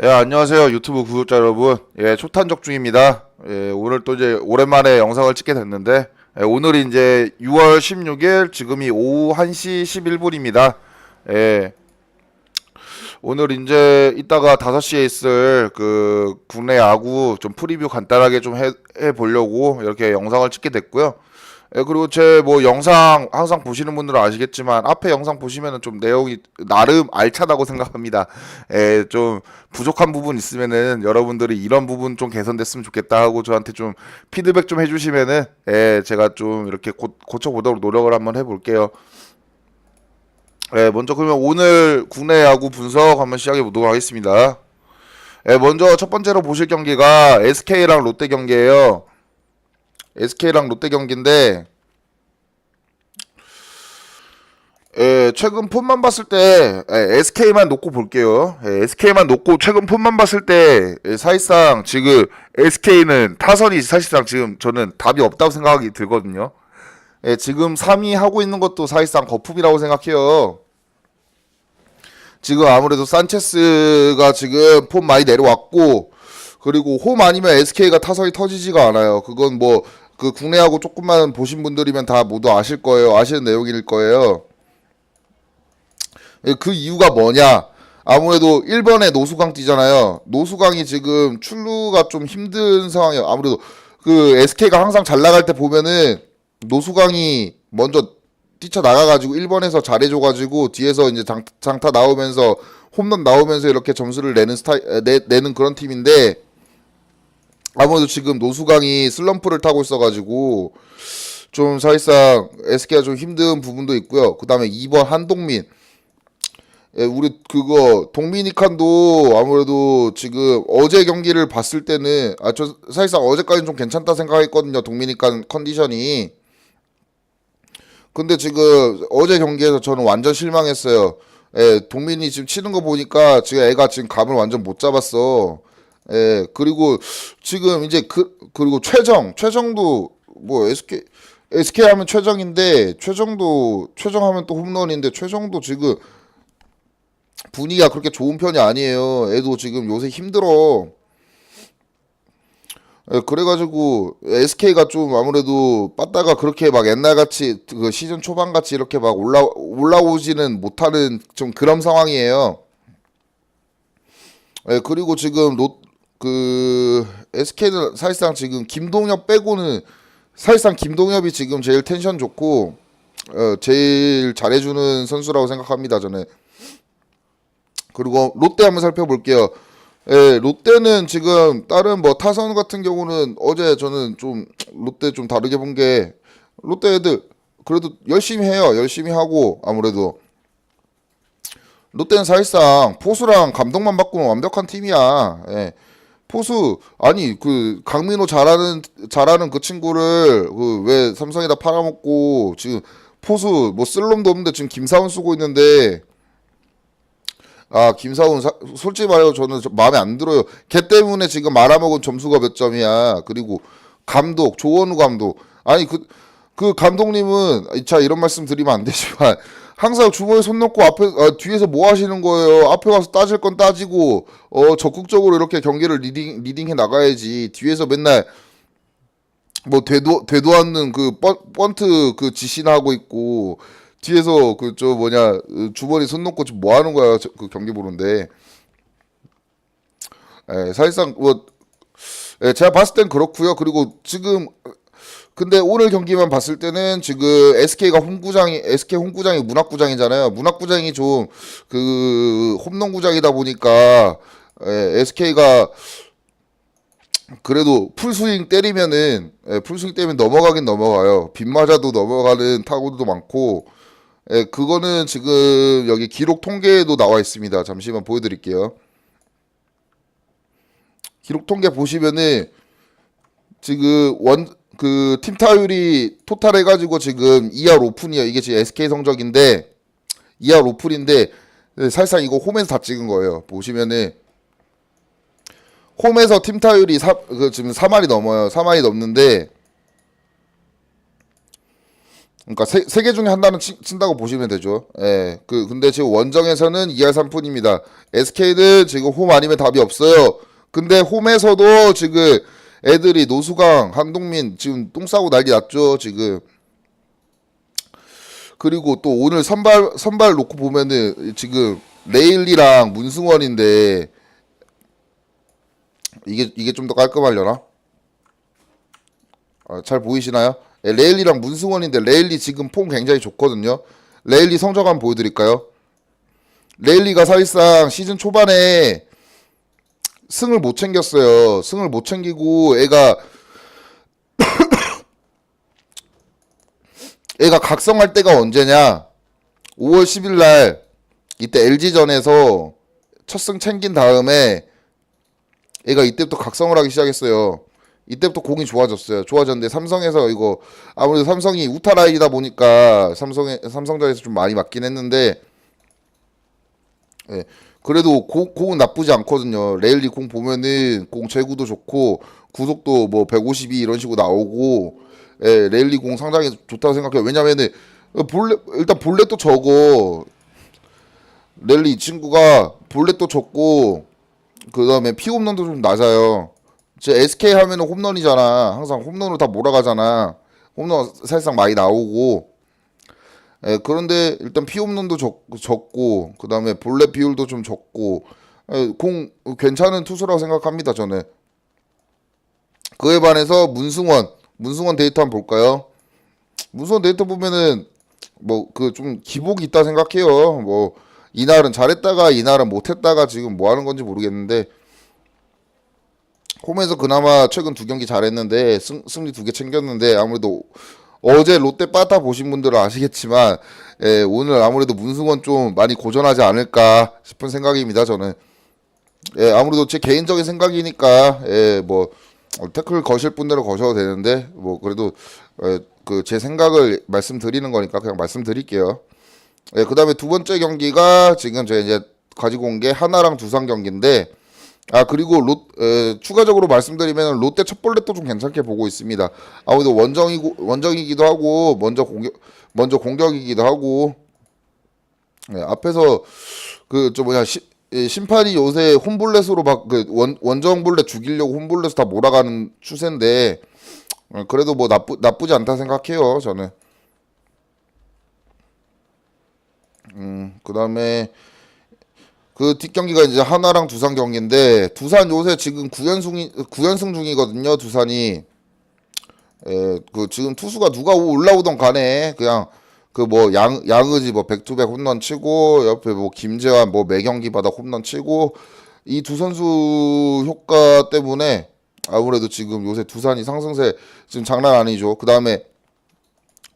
예, 안녕하세요. 유튜브 구독자 여러분. 예, 초탄적 중입니다. 예, 오늘 또 이제 오랜만에 영상을 찍게 됐는데, 예, 오늘이 이제 6월 16일, 지금이 오후 1시 11분입니다. 예, 오늘 이제 이따가 5시에 있을 그 국내 야구 좀 프리뷰 간단하게 좀 해, 해 보려고 이렇게 영상을 찍게 됐고요. 예, 그리고 제 뭐 영상 항상 보시는 분들은 아시겠지만 앞에 영상 보시면은 좀 내용이 나름 알차다고 생각합니다. 예, 좀 부족한 부분 있으면은 여러분들이 이런 부분 좀 개선됐으면 좋겠다 하고 저한테 좀 피드백 좀 해주시면은 예, 제가 좀 이렇게 고, 고쳐보도록 노력을 한번 해볼게요. 예, 먼저 그러면 오늘 국내 야구 분석 한번 시작해 보도록 하겠습니다. 예, 먼저 첫 번째로 보실 경기가 SK랑 롯데 경기예요. SK랑 롯데 경기인데 예, 최근 폼만 봤을 때 예, SK만 놓고 볼게요. 예, SK만 놓고 최근 폼만 봤을 때 예, 사실상 지금 SK는 타선이 사실상 지금 저는 답이 없다고 생각이 들거든요. 예, 지금 3위 하고 있는 것도 사실상 거품이라고 생각해요. 지금 아무래도 산체스가 지금 폼 많이 내려왔고 그리고 홈 아니면 SK가 타선이 터지지가 않아요. 그건 뭐 그 국내하고 조금만 보신 분들이면 다 모두 아실 거예요. 아시는 내용일 거예요. 예, 그 이유가 뭐냐? 아무래도 1번에 노수강 뛰잖아요. 노수강이 지금 출루가 좀 힘든 상황이에요. 아무래도 그 SK가 항상 잘 나갈 때 보면은 노수강이 먼저 뛰쳐 나가가지고 1번에서 잘해줘가지고 뒤에서 이제 장, 장타 나오면서 홈런 나오면서 이렇게 점수를 내는 스타일 에, 내, 내는 그런 팀인데 아무래도 지금 노수강이 슬럼프를 타고 있어가지고 좀 사실상 SK가 좀 힘든 부분도 있고요. 그 다음에 2번 한동민 예, 우리 그거 동미니칸도 아무래도 지금 어제 경기를 봤을 때는 아 저 사실상 어제까지는 좀 괜찮다 생각했거든요. 동미니칸 컨디션이. 근데 지금 어제 경기에서 저는 완전 실망했어요. 예, 동민이 지금 치는 거 보니까 지금 애가 지금 감을 완전 못 잡았어. 예, 그리고 지금 이제 그 그리고 최정, 최정도 뭐 SK SK 하면 최정인데 최정도 최정 하면 또 홈런인데 최정도 지금 분위기가 그렇게 좋은 편이 아니에요. 애도 지금 요새 힘들어. 예, 그래가지고 SK가 좀 아무래도 빠따가 그렇게 막 옛날 같이 그 시즌 초반 같이 이렇게 막 올라 올라오지는 못하는 좀 그런 상황이에요. 예, 그리고 지금 롯 그 SK는 사실상 지금 김동엽 빼고는 사실상 김동엽이 지금 제일 텐션 좋고 어, 제일 잘해주는 선수라고 생각합니다. 저는. 그리고 롯데 한번 살펴볼게요. 예, 롯데는 지금 다른 뭐 타선 같은 경우는 어제 저는 좀 롯데 좀 다르게 본 게 롯데 애들 그래도 열심히 해요. 열심히 하고 아무래도 롯데는 사실상 포수랑 감독만 바꾸면 완벽한 팀이야. 예. 포수 아니 그 강민호 잘하는 잘하는 그 친구를 그 왜 삼성에다 팔아먹고 지금 포수 뭐 쓸 놈도 없는데 지금 김사원 쓰고 있는데 아 김사훈 사- 솔직히 말해서 저는 좀 마음에 안 들어요. 걔 때문에 지금 말아먹은 점수가 몇 점이야. 그리고 감독 조원우 감독 아니 그그 감독님은 자 이런 말씀 드리면 안 되지만 항상 주머니에 손 넣고 앞에 아, 뒤에서 뭐 하시는 거예요? 앞에 가서 따질 건 따지고 어 적극적으로 이렇게 경기를 리딩 리딩해 나가야지. 뒤에서 맨날 뭐 되도 되도 않는 그 번, 번트 그 지시나 하고 있고 뒤에서 그 저 뭐냐 어, 주머니 손 놓고 지금 뭐 하는 거야 저- 그 경기 보는데 에, 사실상 뭐 에, 제가 봤을 땐 그렇고요 그리고 지금 근데 오늘 경기만 봤을 때는 지금 SK가 홈구장이 SK 홈구장이 문학구장이잖아요 문학구장이 좀 그 홈런구장이다 보니까 SK가 그래도 풀스윙 때리면은 예, 풀스윙 때리면 넘어가긴 넘어가요. 빗 맞아도 넘어가는 타구도 많고 예, 그거는 지금 여기 기록 통계에도 나와 있습니다. 잠시만 보여드릴게요. 기록 통계 보시면은 지금 원 그 팀 타율이 토탈 해가지고 지금 2할 오픈이에요. 이게 지금 SK 성적인데 2할 오픈인데 예, 사실상 이거 홈에서 다 찍은 거예요. 보시면은 홈에서 팀 타율이 사, 그 지금 3할이 넘어요. 3할이 넘는데 그러니까 세, 세 개 중에 하나는 친, 친다고 보시면 되죠. 예. 그 근데 지금 원정에서는 2할 3푼입니다. SK는 지금 홈 아니면 답이 없어요. 근데 홈에서도 지금 애들이 노수강, 한동민 지금 똥 싸고 난리 났죠. 지금 그리고 또 오늘 선발 선발 놓고 보면은 지금 레일리랑 문승원인데 이게 이게 좀 더 깔끔하려나? 아, 잘 보이시나요? 예, 레일리랑 문승원인데 레일리 지금 폼 굉장히 좋거든요. 레일리 성적 한번 보여드릴까요? 레일리가 사실상 시즌 초반에 승을 못 챙겼어요. 승을 못 챙기고 애가 애가 각성할 때가 언제냐? 5월 10일 날 이때 LG전에서 첫 승 챙긴 다음에 얘가 이때부터 각성을 하기 시작했어요. 이때부터 공이 좋아졌어요. 좋아졌는데 삼성에서 이거 아무래도 삼성이 우타 라인이다 보니까 삼성에 삼성전에서 좀 많이 맞긴 했는데 예. 그래도 공, 공은 나쁘지 않거든요. 레일리 공 보면은 공 제구도 좋고 구속도 뭐 152 이런 식으로 나오고 예, 레일리 공 상당히 좋다고 생각해요. 왜냐면은 볼레 일단 볼넷도 적어. 랠리 이 친구가 볼넷도 적고 그 다음에 피 홈런도 좀 낮아요. 제 SK 하면은 홈런이잖아. 항상 홈런으로 다 몰아가잖아. 홈런 사실상 많이 나오고. 예, 그런데 일단 피 홈런도 적, 적고 그 다음에 볼넷 비율도 좀 적고 예, 공 괜찮은 투수라고 생각합니다. 저는. 그에 반해서 문승원 문승원 데이터 한번 볼까요? 문승원 데이터 보면은 뭐 그 좀 기복이 있다 생각해요. 뭐 이날은 잘했다가 이날은 못했다가 지금 뭐 하는 건지 모르겠는데 홈에서 그나마 최근 두 경기 잘했는데 승, 승리 두 개 챙겼는데 아무래도 어제 롯데 빠따 보신 분들은 아시겠지만 예, 오늘 아무래도 문승원 좀 많이 고전하지 않을까 싶은 생각입니다 저는 예, 아무래도 제 개인적인 생각이니까 예, 뭐 어, 태클 거실 분들은 거셔도 되는데 뭐 그래도 그제 생각을 말씀드리는 거니까 그냥 말씀드릴게요. 예, 그다음에 두 번째 경기가 지금 제가 이제 가지고 온 게 하나랑 두산 경기인데 아 그리고 롯 에, 추가적으로 말씀드리면 롯데 첫 볼넷도 좀 괜찮게 보고 있습니다. 아무래도 원정이고 원정이기도 하고 먼저 공격 먼저 공격이기도 하고 예, 앞에서 그 저 뭐냐 시, 예, 심판이 요새 홈볼넷으로 막 그 원정 볼넷 죽이려고 홈볼넷 다 몰아가는 추세인데 어, 그래도 뭐 나쁘 나쁘지 않다 생각해요 저는. 음 그다음에 그 뒷경기가 이제 하나랑 두산 경기인데 두산 요새 지금 9연승이 9연승 중이거든요. 두산이 에, 그 지금 투수가 누가 올라오던 간에 그냥 그 뭐 양 양의지 뭐 백투백 홈런 치고 옆에 뭐 김재환 뭐 매경기 받아 홈런 치고 이 두 선수 효과 때문에 아무래도 지금 요새 두산이 상승세 지금 장난 아니죠. 그 다음에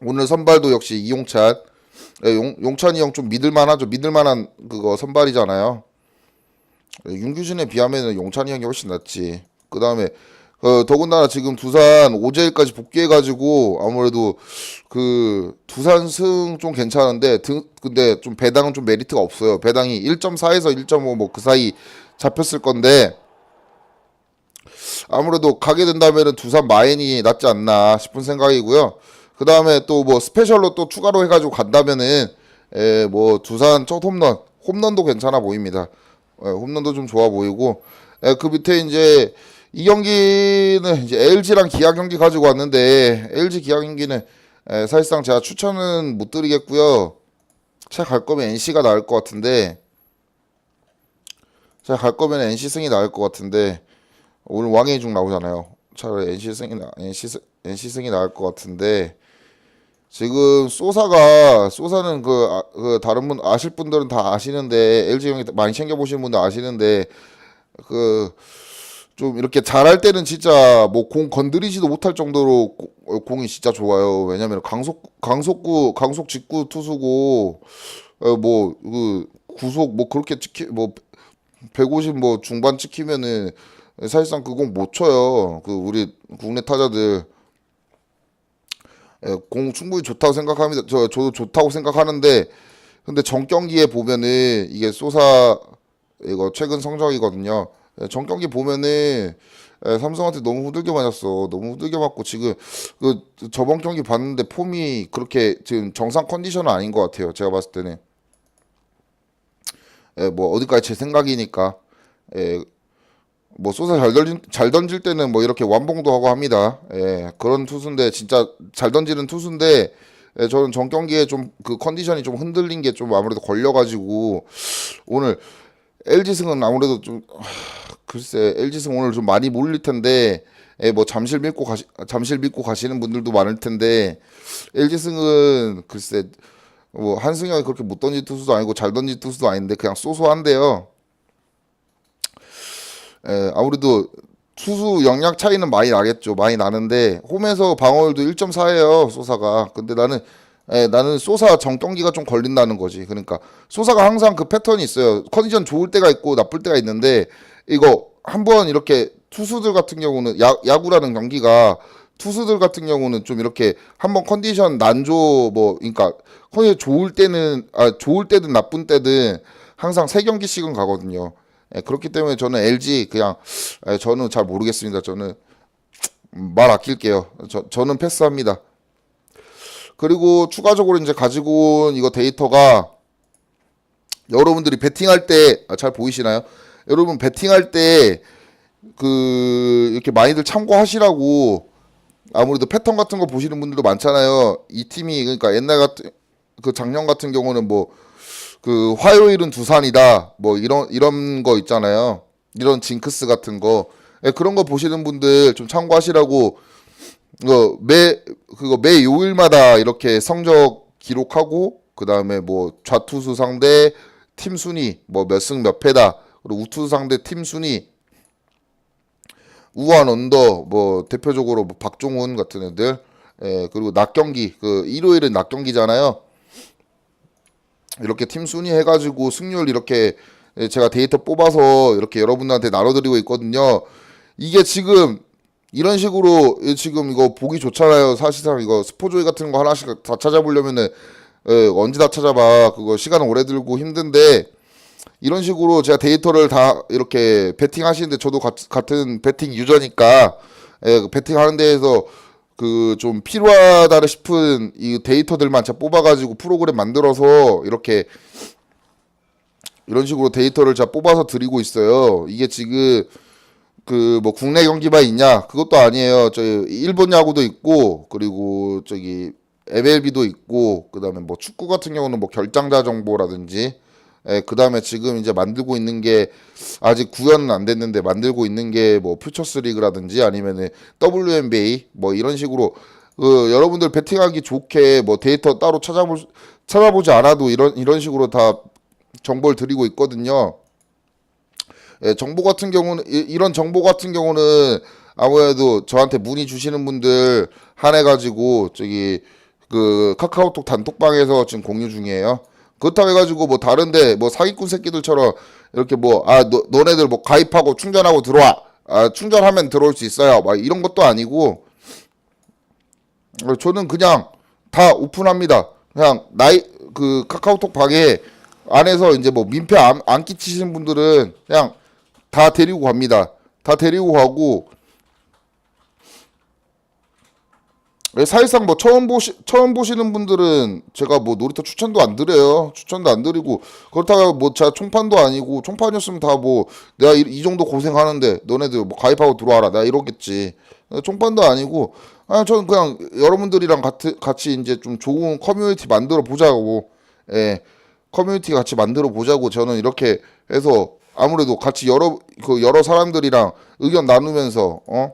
오늘 선발도 역시 이용찬 예, 용, 용찬이 형 좀 믿을만하죠. 믿을만한 그거 선발이잖아요. 예, 윤규진에 비하면 용찬이 형이 훨씬 낫지. 그 다음에 어, 더군다나 지금 두산 오재일까지 복귀해가지고 아무래도 그 두산 승 좀 괜찮은데 등, 근데 좀 배당은 좀 메리트가 없어요. 배당이 1.4에서 1.5 뭐 그 사이 잡혔을 건데 아무래도 가게 된다면은 두산 마인이 낫지 않나 싶은 생각이고요. 그 다음에 또 뭐 스페셜로 또 추가로 해가지고 간다면은 에, 뭐 두산 첫 홈런, 홈런도 괜찮아 보입니다. 에, 홈런도 좀 좋아 보이고 에, 그 밑에 이제 이 경기는 이제 LG랑 기아 경기 가지고 왔는데 LG 기아 경기는 에, 사실상 제가 추천은 못 드리겠고요. 제가 갈 거면 NC가 나을 것 같은데 제가 갈 거면 NC 승이 나을 것 같은데 오늘 왕의 중 나오잖아요. 차라리 NC 승이 나, NC, 승- NC 승이 나을 것 같은데 지금 소사가 소사는 그, 아, 그 다른 분 아실 분들은 다 아시는데 LG 형이 많이 챙겨 보시는 분들 아시는데 그 좀 이렇게 잘할 때는 진짜 뭐 공 건드리지도 못할 정도로 고- 어, 공이 진짜 좋아요. 왜냐면 강속 강속구 강속 직구 투수고 뭐그 구속 뭐 그렇게 찍히 뭐 150 뭐 중반 찍히면은 사실상 그 공 못 쳐요. 그 우리 국내 타자들 예, 공 충분히 좋다고 생각합니다. 저 저도 좋다고 생각하는데 근데 전 경기에 보면은 이게 소사 이거 최근 성적이거든요. 예, 전 경기 보면은 예, 삼성한테 너무 후들겨 맞았어. 너무 후들겨 맞고 지금 그 저번 경기 봤는데 폼이 그렇게 지금 정상 컨디션은 아닌 것 같아요. 제가 봤을 때는. 예, 뭐 어디까지 제 생각이니까. 예, 뭐 쏘사 잘 던질 잘 던질 때는 뭐 이렇게 완봉도 하고 합니다. 예, 그런 투수인데 진짜 잘 던지는 투수인데 예, 저는 전 경기에 좀 그 컨디션이 좀 흔들린 게 좀 아무래도 걸려가지고 오늘 LG승은 아무래도 좀 하, 글쎄 LG승 오늘 좀 많이 몰릴 텐데 예, 뭐 잠실 믿고 가시 잠실 믿고 가시는 분들도 많을 텐데 LG승은 글쎄 뭐 한승혁이 그렇게 못 던진 투수도 아니고 잘 던진 투수도 아닌데 그냥 쏘쏘한데요. 예, 아무래도 투수 영향 차이는 많이 나겠죠. 많이 나는데 홈에서 방어율도 1.4예요. 소사가. 근데 나는 예, 나는 소사 정경기가 좀 걸린다는 거지. 그러니까 소사가 항상 그 패턴이 있어요. 컨디션 좋을 때가 있고 나쁠 때가 있는데 이거 한번 이렇게 투수들 같은 경우는 야, 야구라는 경기가 투수들 같은 경우는 좀 이렇게 한번 컨디션 난조 뭐 그러니까 컨디션 좋을 때는 아 좋을 때든 나쁜 때든 항상 세 경기씩은 가거든요. 예, 그렇기 때문에 저는 LG 그냥 예, 저는 잘 모르겠습니다. 저는 말 아낄게요. 저, 저는 패스합니다. 그리고 추가적으로 이제 가지고 온 이거 데이터가 여러분들이 베팅할 때 잘 보이시나요? 여러분 베팅할 때 그 이렇게 많이들 참고하시라고 아무래도 패턴 같은 거 보시는 분들도 많잖아요. 이 팀이 그러니까 옛날 같은 그 작년 같은 경우는 뭐 그 화요일은 두산이다. 뭐 이런 이런 거 있잖아요. 이런 징크스 같은 거. 예, 그런 거 보시는 분들 좀 참고하시라고. 그거 매 그거 매 요일마다 이렇게 성적 기록하고 그 다음에 뭐 좌투수 상대 팀 순위 뭐 몇 승 몇 패다. 그리고 우투수 상대 팀 순위. 우한 언더 뭐 대표적으로 뭐 박종훈 같은 애들. 예 그리고 낮 경기 그 일요일은 낮 경기잖아요 이렇게 팀 순위 해가지고 승률 이렇게 제가 데이터 뽑아서 이렇게 여러분들한테 나눠드리고 있거든요. 이게 지금 이런 식으로 지금 이거 보기 좋잖아요. 사실상 이거 스포조이 같은 거 하나씩 다 찾아보려면은 예, 언제 다 찾아봐. 그거 시간 오래 들고 힘든데 이런 식으로 제가 데이터를 다 이렇게 베팅 하시는데 저도 가- 같은 베팅 유저니까 예, 그 베팅 하는 데에서 그 좀 필요하다 싶은 이 데이터들만 제가 뽑아가지고 프로그램 만들어서 이렇게 이런 식으로 데이터를 제가 뽑아서 드리고 있어요. 이게 지금 그 뭐 국내 경기만 있냐? 그것도 아니에요. 저희 일본 야구도 있고 그리고 저기 MLB도 있고 그다음에 뭐 축구 같은 경우는 뭐 결장자 정보라든지 예, 그 다음에 지금 이제 만들고 있는 게 아직 구현은 안 됐는데 만들고 있는 게 뭐 퓨처스 리그라든지 아니면은 WNBA 뭐 이런 식으로 그 여러분들 베팅하기 좋게 뭐 데이터 따로 찾아볼 수- 찾아보지 않아도 이런 이런 식으로 다 정보를 드리고 있거든요. 예, 정보 같은 경우는 이- 이런 정보 같은 경우는 아무래도 저한테 문의 주시는 분들 한해 가지고 저기 그 카카오톡 단톡방에서 지금 공유 중이에요. 그렇다고 해가지고 뭐 다른데 뭐 사기꾼 새끼들처럼 이렇게 뭐 아 너네들 뭐 가입하고 충전하고 들어와 아 충전하면 들어올 수 있어요 막 이런 것도 아니고 어, 저는 그냥 다 오픈합니다. 그냥 나이 그 카카오톡 방에 안에서 이제 뭐 민폐 안, 안 끼치시는 분들은 그냥 다 데리고 갑니다. 다 데리고 가고 예, 사실상 뭐 처음 보시 처음 보시는 분들은 제가 뭐 놀이터 추천도 안 드려요. 추천도 안 드리고 그렇다고 뭐 제가 총판도 아니고 총판이었으면 다 뭐 내가 이, 이 정도 고생하는데 너네들 뭐 가입하고 들어와라 내가 이러겠지. 어, 총판도 아니고 아 저는 그냥 여러분들이랑 같이 같이 이제 좀 좋은 커뮤니티 만들어 보자고 예 커뮤니티 같이 만들어 보자고 저는 이렇게 해서 아무래도 같이 여러 그 여러 사람들이랑 의견 나누면서 어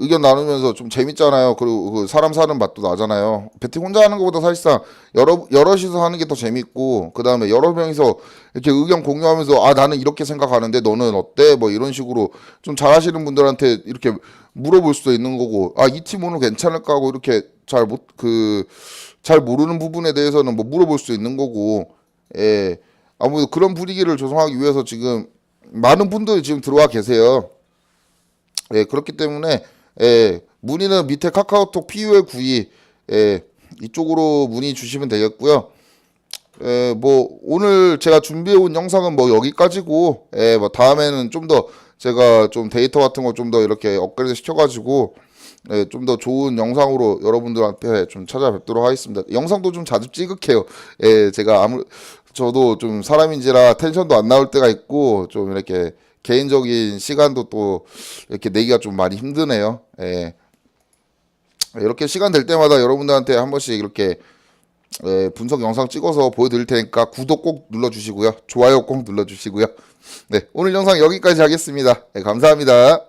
의견 나누면서 좀 재밌잖아요. 그리고 그 사람 사는 맛도 나잖아요. 배팅 혼자 하는 것보다 사실상 여러 여럿이서 하는 게 더 재밌고 그 다음에 여러 명이서 이렇게 의견 공유하면서 아 나는 이렇게 생각하는데 너는 어때? 뭐 이런 식으로 좀 잘하시는 분들한테 이렇게 물어볼 수도 있는 거고 아 이 팀 오늘 괜찮을까 하고 이렇게 잘 못 그 잘 모르는 부분에 대해서는 뭐 물어볼 수 있는 거고 예 아무래도 그런 분위기를 조성하기 위해서 지금 많은 분들이 지금 들어와 계세요. 예, 그렇기 때문에 예, 문의는 밑에 카카오톡 PUL 92 예, 이쪽으로 문의 주시면 되겠고요. 예, 뭐 오늘 제가 준비해 온 영상은 뭐 여기까지고 예, 뭐 다음에는 좀 더 제가 좀 데이터 같은 거 좀 더 이렇게 업그레이드 시켜 가지고 네, 좀더 좋은 영상으로 여러분들한테 좀 찾아뵙도록 하겠습니다. 영상도 좀 자주 찌극해요. 예, 제가 아무 저도 좀 사람인지라 텐션도 안 나올 때가 있고 좀 이렇게 개인적인 시간도 또 이렇게 내기가 좀 많이 힘드네요. 예. 이렇게 시간 될 때마다 여러분들한테 한 번씩 이렇게 예, 분석 영상 찍어서 보여드릴 테니까 구독 꼭 눌러주시고요. 좋아요 꼭 눌러주시고요. 네, 오늘 영상 여기까지 하겠습니다. 네, 감사합니다.